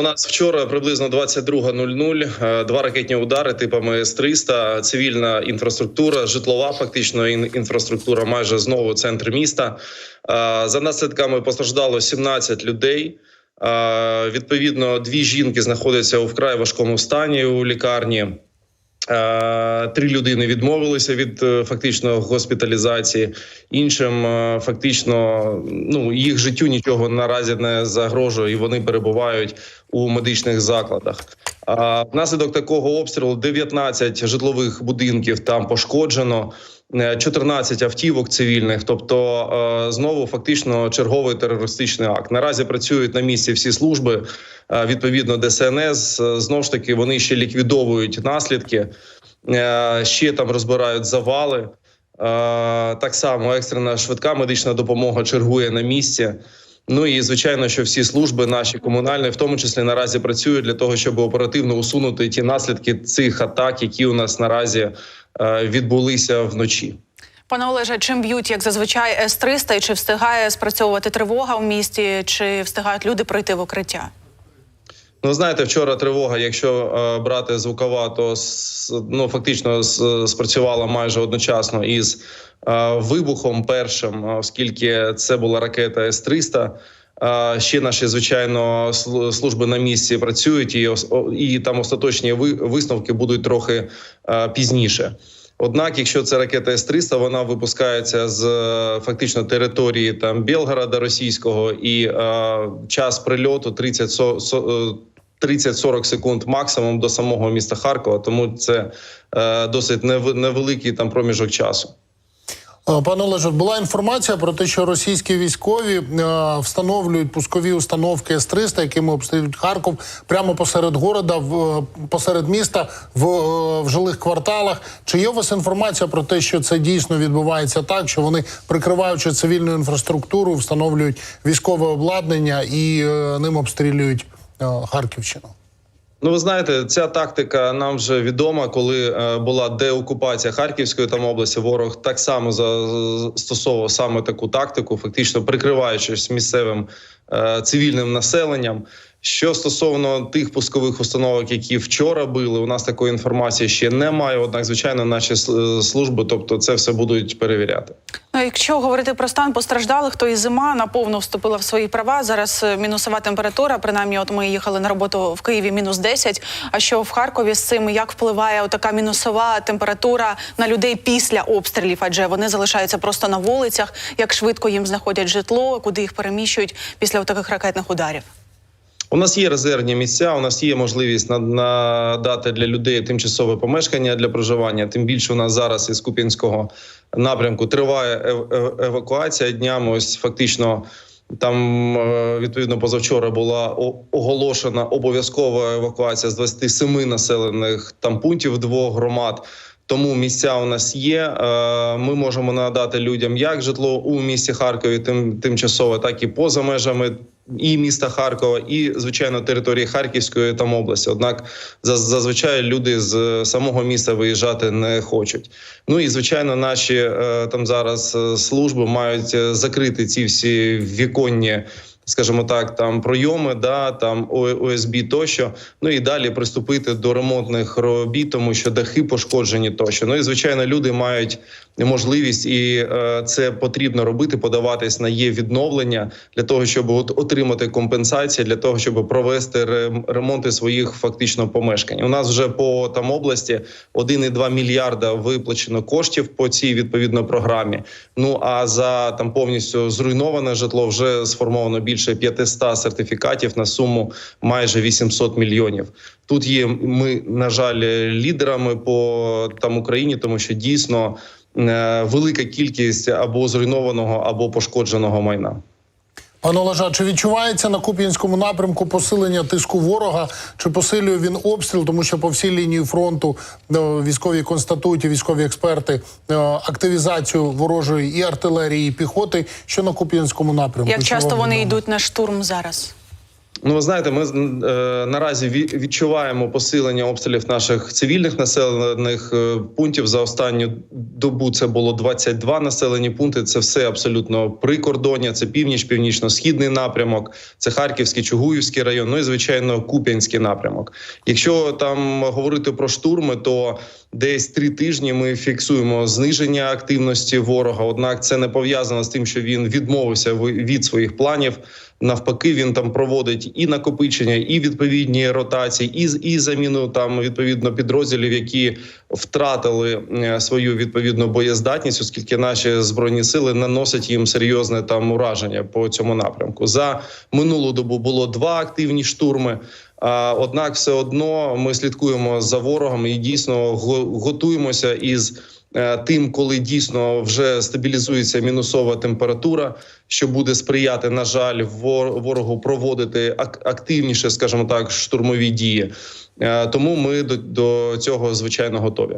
У нас вчора приблизно 22.00 е, два ракетні удари типами С-300, цивільна інфраструктура, житлова фактично інфраструктура, майже знову центр міста. Е, За наслідками постраждало 17 людей. Е, Відповідно, дві жінки знаходяться у вкрай важкому стані у лікарні. Е, Три людини відмовилися від е, фактично госпіталізації. Іншим е, фактично ну їх життю нічого наразі не загрожує, і вони перебувають у медичних закладах. Внаслідок такого обстрілу 19 житлових будинків там пошкоджено. е, 14 автівок цивільних, тобто е, знову фактично черговий терористичний акт. Наразі працюють на місці всі служби. е, Відповідно, ДСНС Е, знову ж таки вони ще ліквідовують наслідки, е, ще там розбирають завали. Е, Так само екстрена швидка медична допомога чергує на місці. Ну і звичайно, що всі служби наші комунальні, в тому числі наразі працюють для того, щоб оперативно усунути ті наслідки цих атак, які у нас наразі е, відбулися вночі. Пане Олеже, чим б'ють, як зазвичай, С-300, і чи встигає спрацьовувати тривога в місті, чи встигають люди пройти в укриття? Ну, знаєте, вчора тривога, якщо е, брати звукова, то с- ну фактично с- спрацювала майже одночасно із вибухом першим, е, оскільки це була ракета С-300. Е, Ще наші звичайно сл- служби на місці працюють, і і там остаточні ви- висновки будуть трохи е, пізніше. Однак, якщо це ракета С-300, вона випускається з е, фактично території там Білгорода російського, і е, час прильоту 30 со- со- е, 30-40 секунд максимум до самого міста Харкова. Тому це е, досить нев- невеликий там проміжок часу. Е, Пане Олеже, була інформація про те, що російські військові е, встановлюють пускові установки С-300, якими обстрілюють Харков прямо посеред города, в е, посеред міста, в, в жилих кварталах. Чи є у вас інформація про те, що це дійсно відбувається так, що вони прикриваючи цивільну інфраструктуру, встановлюють військове обладнання і ним обстрілюють Харківщину? Ну, ви знаєте, ця тактика нам вже відома, коли е, була деокупація Харківської там області. Ворог так само застосовував саме таку тактику, фактично прикриваючись місцевим е, цивільним населенням. Що стосовно тих пускових установок, які вчора били, у нас такої інформації ще немає. Однак, звичайно, наші служби, тобто, це все будуть перевіряти. Ну, якщо говорити про стан постраждалих, то і зима наповну вступила в свої права. Зараз е, мінусова температура. Принаймні, от ми їхали на роботу в Києві мінус 10. А що в Харкові з цим як впливає така мінусова температура на людей після обстрілів? Адже вони залишаються просто на вулицях. Як швидко їм знаходять житло, куди їх переміщують після таких ракетних ударів? У нас є резервні місця. У нас є можливість на- надати для людей тимчасове помешкання для проживання. Тим більше у нас зараз із Куп'янського напрямку триває ев- ев- евакуація днями. Ось фактично. Там е, відповідно позавчора була оголошена обов'язкова евакуація з 27 населених там пунктів двох громад. Тому місця у нас є. Е, Ми можемо надати людям як житло у місті Харкові, тим тимчасово, так і поза межами і міста Харкова, і звичайно території Харківської там області. Однак за- зазвичай люди з самого міста виїжджати не хочуть. Ну і звичайно, наші е, там зараз е, служби мають е, закрити ці всі віконні. Скажімо так, там пройоми, да там ОСБ тощо. Ну і далі приступити до ремонтних робіт, тому що дахи пошкоджені тощо. Ну і звичайно, люди мають можливість, і е, це потрібно робити, подаватись на є відновлення для того, щоб от отримати компенсації, для того, щоб провести ремонти своїх фактично помешкань. У нас вже по там області 1,2 мільярда виплачено коштів по цій відповідно програмі. Ну а за там повністю зруйноване житло вже сформовано більше 500 сертифікатів на суму майже 800 мільйонів. Тут є ми, на жаль, лідерами по там Україні, тому що дійсно велика кількість або зруйнованого, або пошкодженого майна. Пане Олежа, чи відчувається на Куп'янському напрямку посилення тиску ворога? Чи посилює він обстріл? Тому що по всій лінії фронту е, військові констатують і військові експерти е, активізацію ворожої і артилерії, і піхоти, що на Куп'янському напрямку. Як часто вони йдуть на штурм зараз? Ну, ви знаєте, ми е, наразі відчуваємо посилення обстрілів наших цивільних населених е, пунктів. За останню добу це було 22 населені пункти. Це все абсолютно прикордоння. Це північ, північно-східний напрямок, це Харківський, Чугуївський район. Ну і звичайно, Куп'янський напрямок. Якщо там говорити про штурми, то десь три тижні ми фіксуємо зниження активності ворога. Однак це не пов'язано з тим, що він відмовився ви- від своїх планів. Навпаки, він там проводить і накопичення, і відповідні ротації, і і заміну там відповідно підрозділів, які втратили е, свою відповідну боєздатність, оскільки наші збройні сили наносять їм серйозне там ураження по цьому напрямку. За минулу добу було два активні штурми. А, Однак, все одно ми слідкуємо за ворогом і дійсно готуємося із е, тим, коли дійсно вже стабілізується мінусова температура, що буде сприяти, на жаль, вор- ворогу проводити ак- активніше, скажімо так, штурмові дії. Е, Тому ми до цього звичайно готові.